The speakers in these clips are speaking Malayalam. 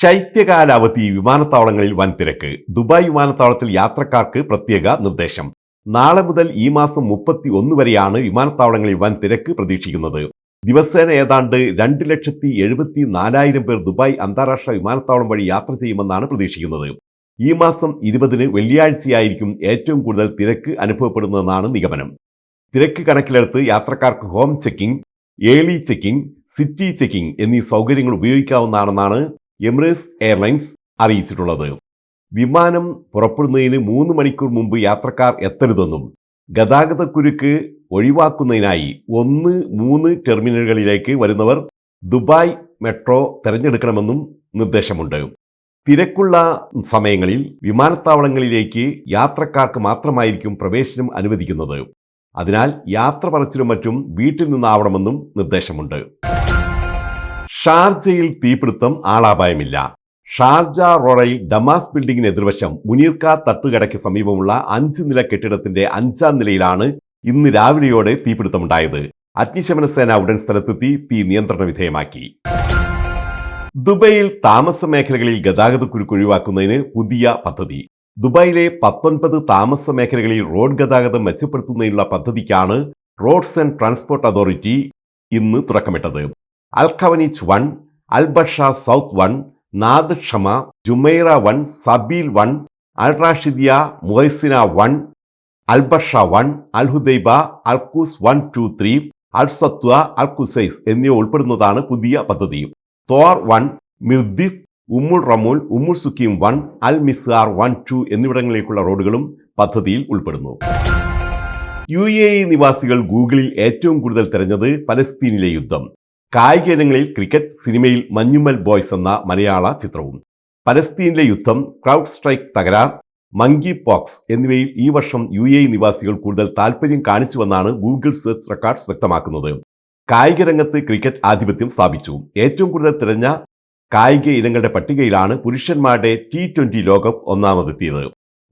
ശൈത്യകാല അവധി വിമാനത്താവളങ്ങളിൽ വൻ തിരക്ക് ദുബായ് വിമാനത്താവളത്തിൽ യാത്രക്കാർക്ക് പ്രത്യേക നിർദ്ദേശം. നാളെ മുതൽ ഈ മാസം മുപ്പത്തി ഒന്ന് വരെയാണ് വിമാനത്താവളങ്ങളിൽ വൻ തിരക്ക് പ്രതീക്ഷിക്കുന്നത്. ദിവസേന ഏതാണ്ട് രണ്ട് ലക്ഷത്തി എഴുപത്തി നാലായിരം പേർ ദുബായ് അന്താരാഷ്ട്ര വിമാനത്താവളം വഴി യാത്ര ചെയ്യുമെന്നാണ് പ്രതീക്ഷിക്കുന്നത്. ഈ മാസം ഇരുപതിന് വെള്ളിയാഴ്ചയായിരിക്കും ഏറ്റവും കൂടുതൽ തിരക്ക് അനുഭവപ്പെടുന്നതെന്നാണ് നിഗമനം. തിരക്ക് കണക്കിലെടുത്ത് യാത്രക്കാർക്ക് home check-in early check-in city check-in എന്നീ സൗകര്യങ്ങൾ ഉപയോഗിക്കാവുന്നതാണെന്നാണ് എമിറേറ്റ്സ് എയർലൈൻസ് അറിയിച്ചിട്ടുള്ളത്. വിമാനം പുറപ്പെടുന്നതിന് മൂന്ന് മണിക്കൂർ മുമ്പ് യാത്രക്കാർ എത്തരുതെന്നും ഗതാഗതക്കുരുക്ക് ഒഴിവാക്കുന്നതിനായി ഒന്ന് മൂന്ന് ടെർമിനലുകളിലേക്ക് വരുന്നവർ ദുബായ് മെട്രോ തിരഞ്ഞെടുക്കണമെന്നും നിർദ്ദേശമുണ്ട്. തിരക്കുള്ള സമയങ്ങളിൽ വിമാനത്താവളങ്ങളിലേക്ക് യാത്രക്കാർക്ക് മാത്രമായിരിക്കും പ്രവേശനം അനുവദിക്കുന്നത്. അതിനാൽ യാത്ര പറച്ചിലും മറ്റും വീട്ടിൽ നിന്നാവണമെന്നും നിർദ്ദേശമുണ്ട്. ഷാർജയിൽ തീപിടുത്തം ആളാപായമില്ല. ഷാർജ റോഡയിൽ ഡമാസ് ബിൽഡിംഗിന് എതിർവശം മുനീർക്ക തട്ടുകടയ്ക്ക് സമീപമുള്ള അഞ്ച് നില കെട്ടിടത്തിന്റെ അഞ്ചാം നിലയിലാണ് ഇന്ന് രാവിലെയോടെ തീപിടുത്തമുണ്ടായത്. അഗ്നിശമന സേന ഉടൻ സ്ഥലത്തെത്തി തീ നിയന്ത്രണ വിധേയമാക്കി. ദുബൈയിൽ താമസ മേഖലകളിൽ ഗതാഗതക്കുരുക്ക് ഒഴിവാക്കുന്നതിന് പുതിയ പദ്ധതി. ദുബായിലെ പത്തൊൻപത് താമസ മേഖലകളിൽ റോഡ് ഗതാഗതം മെച്ചപ്പെടുത്തുന്നതിനുള്ള പദ്ധതിക്കാണ് റോഡ്സ് ആൻഡ് ട്രാൻസ്പോർട്ട് അതോറിറ്റി ഇന്ന് തുടക്കമിട്ടത്. Al Khawaneej one Al Barsha south one Nad Shamma Jumeirah one Zabeel one Al Rashidiya Muhaisnah one Al Barsha one Al Hudaiba Al Al Quoz one two three Al Satwa Al Qusais എന്നിവ ഉൾപ്പെടുന്നതാണ് പുതിയ പദ്ധതി. Thor one Mirdif Umm Ramool Umm Suqeim one Al Mizhar one two എന്നിവിടങ്ങളിലേക്കുള്ള റോഡുകളും പദ്ധതിയിൽ ഉൾപ്പെടുന്നു. യു എ ഇ നിവാസികൾ ഗൂഗിളിൽ ഏറ്റവും കൂടുതൽ തിരഞ്ഞത് പലസ്തീനിലെ യുദ്ധം. കായിക ഇനങ്ങളിൽ ക്രിക്കറ്റ് സിനിമയിൽ മഞ്ഞുമ്മൽ ബോയ്സ് എന്ന മലയാള ചിത്രവും. പലസ്തീനിലെ യുദ്ധം ക്രൗഡ് സ്ട്രൈക്ക് തകരാർ മങ്കി പോക്സ് എന്നിവയിൽ ഈ വർഷം യു എ നിവാസികൾ കൂടുതൽ താൽപ്പര്യം കാണിച്ചുവെന്നാണ് ഗൂഗിൾ സെർച്ച് റെക്കോർഡ്സ് വ്യക്തമാക്കുന്നത്. കായിക രംഗത്ത് ക്രിക്കറ്റ് ആധിപത്യം സ്ഥാപിച്ചു. ഏറ്റവും കൂടുതൽ തിരഞ്ഞ കായിക ഇനങ്ങളുടെ പട്ടികയിലാണ് പുരുഷന്മാരുടെ ടി ട്വന്റി ലോകകപ്പ് ഒന്നാമതെത്തിയത്.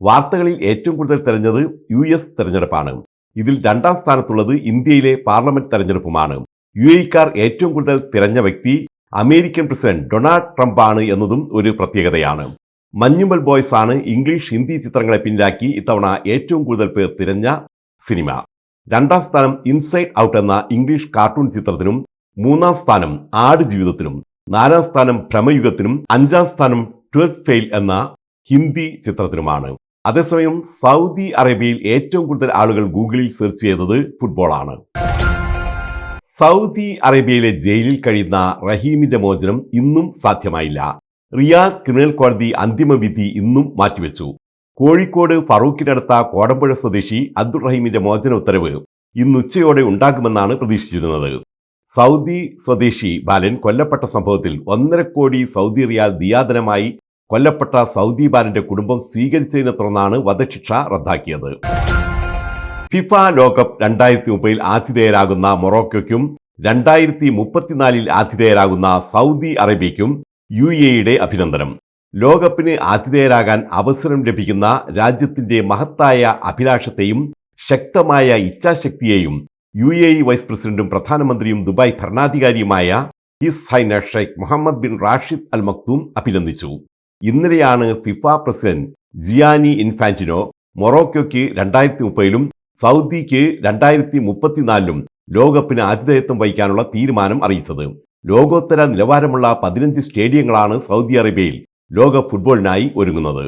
വാർത്തകളിൽ ഏറ്റവും കൂടുതൽ തെരഞ്ഞത് യു എസ് തെരഞ്ഞെടുപ്പാണ്. ഇതിൽ രണ്ടാം സ്ഥാനത്തുള്ളത് ഇന്ത്യയിലെ പാർലമെന്റ് തെരഞ്ഞെടുപ്പുമാണ്. യു എക്കാർ ഏറ്റവും കൂടുതൽ തിരഞ്ഞ വ്യക്തി അമേരിക്കൻ പ്രസിഡന്റ് ഡൊണാൾഡ് ട്രംപ് ആണ് എന്നതും ഒരു പ്രത്യേകതയാണ്. മഞ്ഞുമൽ ബോയ്സ് ആണ് ഇംഗ്ലീഷ് ഹിന്ദി ചിത്രങ്ങളെ പിന്നിലാക്കി ഇത്തവണ ഏറ്റവും കൂടുതൽ പേർ തിരഞ്ഞ സിനിമ. രണ്ടാം സ്ഥാനം ഇൻസൈഡ് ഔട്ട് എന്ന ഇംഗ്ലീഷ് കാർട്ടൂൺ ചിത്രത്തിനും മൂന്നാം സ്ഥാനം ആട് ജീവിതത്തിനും നാലാം സ്ഥാനം ഭ്രമയുഗത്തിനും അഞ്ചാം സ്ഥാനം ട്വൽത്ത് ഫെയിൽ എന്ന ഹിന്ദി ചിത്രത്തിനുമാണ്. അതേസമയം സൗദി അറേബ്യയിൽ ഏറ്റവും കൂടുതൽ ആളുകൾ ഗൂഗിളിൽ സെർച്ച് ചെയ്തത് ഫുട്ബോളാണ്. സൗദി അറേബ്യയിലെ ജയിലിൽ കഴിയുന്ന റഹീമിന്റെ മോചനം ഇന്നും സാധ്യമായില്ല. റിയാദ് ക്രിമിനൽ കോടതി അന്തിമ വിധി ഇന്നും മാറ്റിവെച്ചു. കോഴിക്കോട് ഫറൂഖിനടുത്ത കോടമ്പുഴ സ്വദേശി അബ്ദുൾ റഹീമിന്റെ മോചന ഉത്തരവ് ഇന്ന് ഉച്ചയോടെ ഉണ്ടാകുമെന്നാണ് പ്രതീക്ഷിച്ചിരുന്നത്. സൗദി സ്വദേശി ബാലൻ കൊല്ലപ്പെട്ട സംഭവത്തിൽ ഒന്നര കോടി സൗദി റിയാൽ ദിയാദനമായി കൊല്ലപ്പെട്ട സൗദി ബാലന്റെ കുടുംബം സ്വീകരിച്ചതിനെ തുടർന്നാണ് വധശിക്ഷ റദ്ദാക്കിയത്. ഫിഫ ലോകകപ്പ് രണ്ടായിരത്തി മുപ്പതിൽ ആതിഥേയരാകുന്ന മൊറോക്കോയ്ക്കും രണ്ടായിരത്തി മുപ്പത്തിനാലിൽ ആതിഥേയരാകുന്ന സൗദി അറേബ്യയ്ക്കും യു എയുടെ അഭിനന്ദനം. ലോകകപ്പിന് ആതിഥേയരാകാൻ അവസരം ലഭിക്കുന്ന രാജ്യത്തിന്റെ മഹത്തായ അഭിലാഷത്തെയും ശക്തമായ ഇച്ഛാശക്തിയെയും യു എ ഇ വൈസ് പ്രസിഡന്റും പ്രധാനമന്ത്രിയും Dubai ഭരണാധികാരിയുമായ His Highness Sheikh Mohammed bin Rashid Al Maktoum അഭിനന്ദിച്ചു. ഇന്നലെയാണ് ഫിഫ പ്രസിഡന്റ് ജിയാനി ഇൻഫാന്റിനോ മൊറോക്കോയ്ക്ക് രണ്ടായിരത്തി മുപ്പതിലും സൗദിക്ക് രണ്ടായിരത്തി മുപ്പത്തിനാലിലും ലോകകപ്പിന് ആതിഥേയത്വം വഹിക്കാനുള്ള തീരുമാനം അറിയിച്ചത്. ലോകോത്തര നിലവാരമുള്ള പതിനഞ്ച് സ്റ്റേഡിയങ്ങളാണ് സൗദി അറേബ്യയിൽ ലോക ഫുട്ബോളിനായി ഒരുങ്ങുന്നത്.